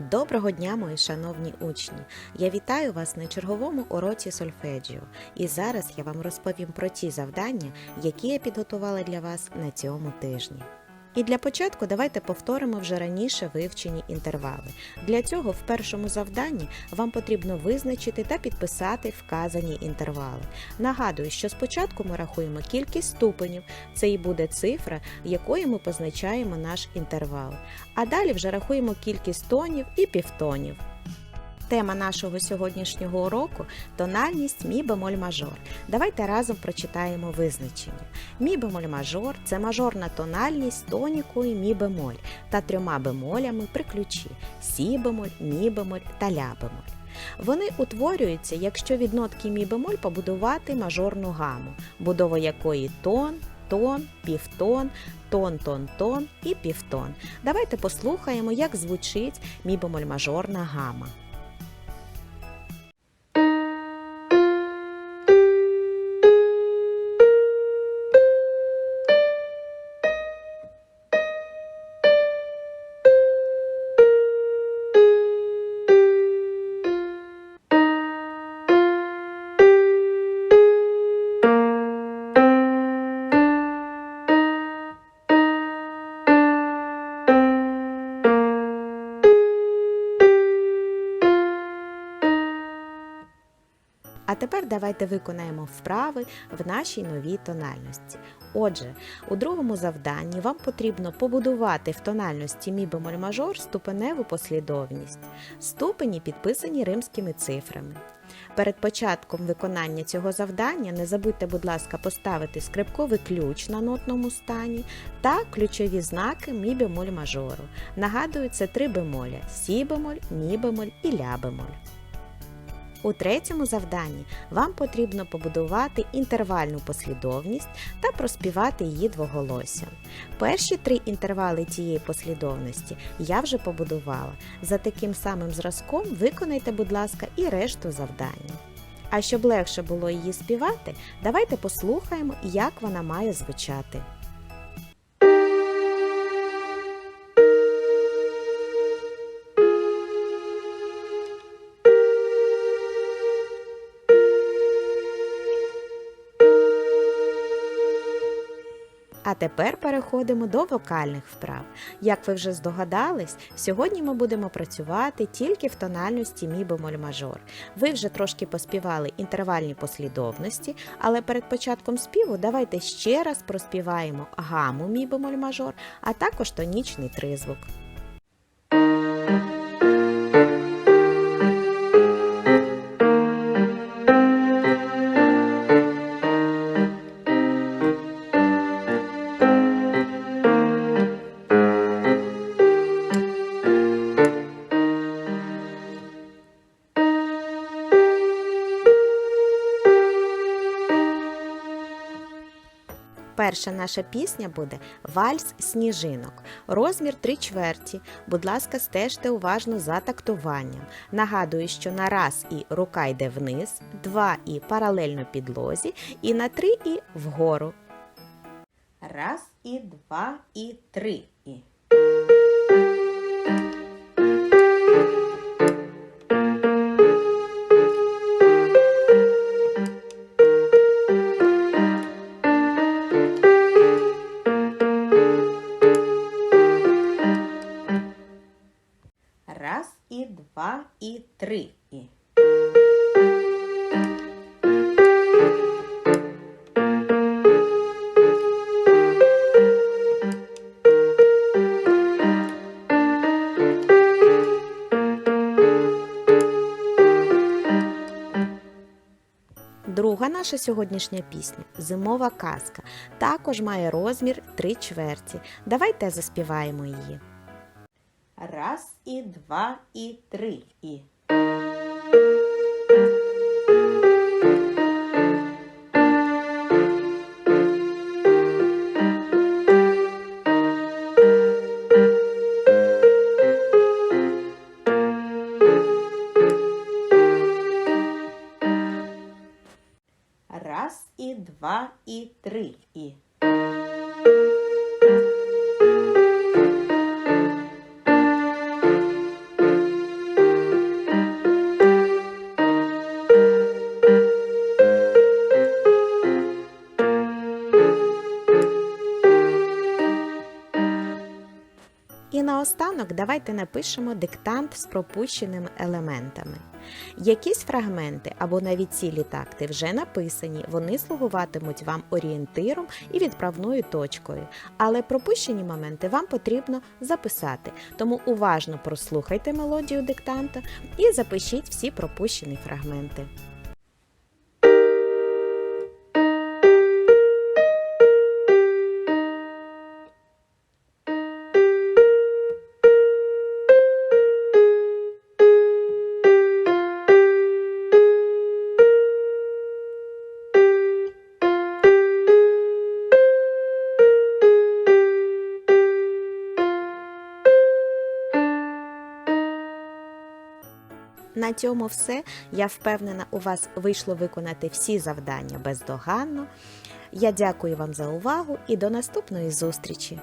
Доброго дня, мої шановні учні! Я вітаю вас на черговому уроці сольфеджіо. І зараз я вам розповім про ті завдання, які я підготувала для вас на цьому тижні. І для початку давайте повторимо вже раніше вивчені інтервали. Для цього в першому завданні вам потрібно визначити та підписати вказані інтервали. Нагадую, що спочатку ми рахуємо кількість ступенів, це і буде цифра, якою ми позначаємо наш інтервал. А далі вже рахуємо кількість тонів і півтонів. Тема нашого сьогоднішнього уроку тональність мі бемоль мажор. Давайте разом прочитаємо визначення. Мі бемоль мажор це мажорна тональність тонікою мі бемоль та трьома бемолями при ключі сі бемоль, мі бемоль та ля бемоль. Вони утворюються, якщо від нотки мі бемоль побудувати мажорну гаму, будова якої тон, тон, півтон, тон, тон, тон і півтон. Давайте послухаємо, як звучить мі бемоль мажорна гама. А тепер давайте виконаємо вправи в нашій новій тональності. Отже, у другому завданні вам потрібно побудувати в тональності мі бемоль мажор ступеневу послідовність. Ступені підписані римськими цифрами. Перед початком виконання цього завдання не забудьте, будь ласка, поставити скрипковий ключ на нотному стані та ключові знаки мі бемоль мажору. Нагадую, це три бемоля сі бемоль, мі бемоль і ля бемоль. У третьому завданні вам потрібно побудувати інтервальну послідовність та проспівати її двоголоссям. Перші три інтервали цієї послідовності я вже побудувала. За таким самим зразком виконайте, будь ласка, і решту завдання. А щоб легше було її співати, давайте послухаємо, як вона має звучати. А тепер переходимо до вокальних вправ. Як ви вже здогадались, сьогодні ми будемо працювати тільки в тональності мі бемоль мажор. Ви вже трошки поспівали інтервальні послідовності, але перед початком співу давайте ще раз проспіваємо гаму мі бемоль мажор, а також тонічний тризвук. Перша наша пісня буде Вальс сніжинок. Розмір 3 чверті. Будь ласка, стежте уважно за тактуванням. Нагадую, що на раз і рука йде вниз, два і паралельно підлозі, і на три і вгору. Раз і два і три і. Три і. Друга наша сьогоднішня пісня Зимова казка. Також має розмір 3 чверті. Давайте заспіваємо її. Раз і два і три і. Раз і два і три і. Наостанок давайте напишемо диктант з пропущеними елементами. Якісь фрагменти або навіть цілі такти вже написані, вони слугуватимуть вам орієнтиром і відправною точкою. Але пропущені моменти вам потрібно записати, тому уважно прослухайте мелодію диктанта і запишіть всі пропущені фрагменти. На цьому все. Я впевнена, у вас вийшло виконати всі завдання бездоганно. Я дякую вам за увагу і до наступної зустрічі!